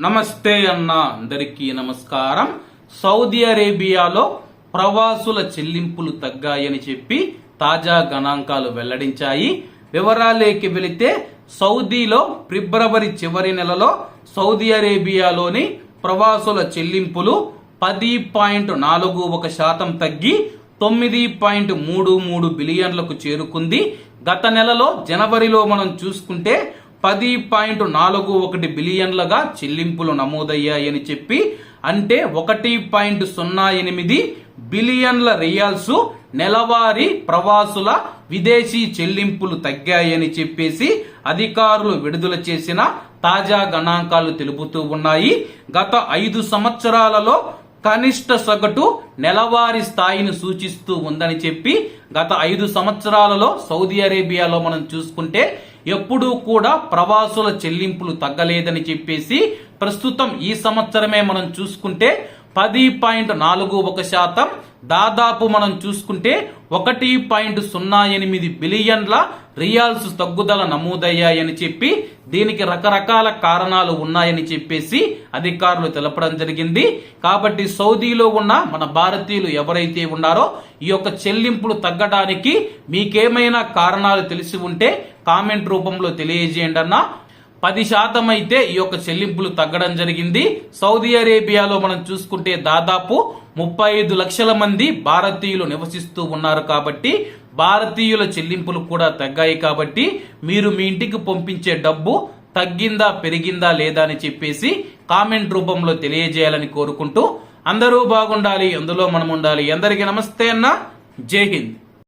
నమస్తే అన్న అందరికీ నమస్కారం. సౌదీ అరేబియాలో ప్రవాసుల చెల్లింపులు తగ్గాయని చెప్పి తాజా గణాంకాలు వెల్లడించాయి. వివరాలేకి వెళితే సౌదీలో ఫిబ్రవరి చివరి నెలలో సౌదీ అరేబియాలోని ప్రవాసుల చెల్లింపులు పది పాయింట్ నాలుగు ఒక శాతం తగ్గి తొమ్మిది పాయింట్ మూడు మూడు బిలియన్లకు చేరుకుంది. గత నెలలో జనవరిలో మనం చూసుకుంటే పది పాయింట్ నాలుగు ఒకటి బిలియన్లుగా చెల్లింపులు నమోదయ్యాయని చెప్పి అంటే ఒకటి పాయింట్ సున్నా ఎనిమిది బిలియన్ల రియాల్స్ నెలవారీ ప్రవాసుల విదేశీ చెల్లింపులు తగ్గాయని చెప్పేసి అధికారులు విడుదల చేసిన తాజా గణాంకాలు తెలుపుతూ ఉన్నాయి. గత ఐదు సంవత్సరాలలో కనిష్ట సగటు నెలవారీ స్థాయిని సూచిస్తూ ఉందని చెప్పి గత ఐదు సంవత్సరాలలో సౌదీ అరేబియాలో మనం చూసుకుంటే ఎప్పుడూ కూడా ప్రవాసుల చెల్లింపులు తగ్గలేదని చెప్పేసి ప్రస్తుతం ఈ సంవత్సరమే మనం చూసుకుంటే పది పాయింట్ నాలుగు ఒక శాతం దాదాపు మనం చూసుకుంటే ఒకటి పాయింట్ సున్నా ఎనిమిది బిలియన్ల రియాల్స్ తగ్గుదల నమోదయ్యాయని చెప్పి దీనికి రకరకాల కారణాలు ఉన్నాయని చెప్పేసి అధికారులు తెలపడం జరిగింది. కాబట్టి సౌదీలో ఉన్న మన భారతీయులు ఎవరైతే ఉన్నారో ఈ యొక్క చెల్లింపులు తగ్గడానికి మీకేమైనా కారణాలు తెలిసి ఉంటే కామెంట్ రూపంలో తెలియజేయండి అన్న. పది శాతం అయితే ఈ యొక్క చెల్లింపులు తగ్గడం జరిగింది. సౌదీ అరేబియాలో మనం చూసుకుంటే దాదాపు ముప్పై ఐదు లక్షల మంది భారతీయులు నివసిస్తూ ఉన్నారు కాబట్టి భారతీయుల చెల్లింపులు కూడా తగ్గాయి కాబట్టి మీరు మీ ఇంటికి పంపించే డబ్బు తగ్గిందా పెరిగిందా లేదా అని చెప్పేసి కామెంట్ రూపంలో తెలియజేయాలని కోరుకుంటూ అందరూ బాగుండాలి అందులో మనం ఉండాలి. అందరికీ నమస్తే అన్న. జై హింద్.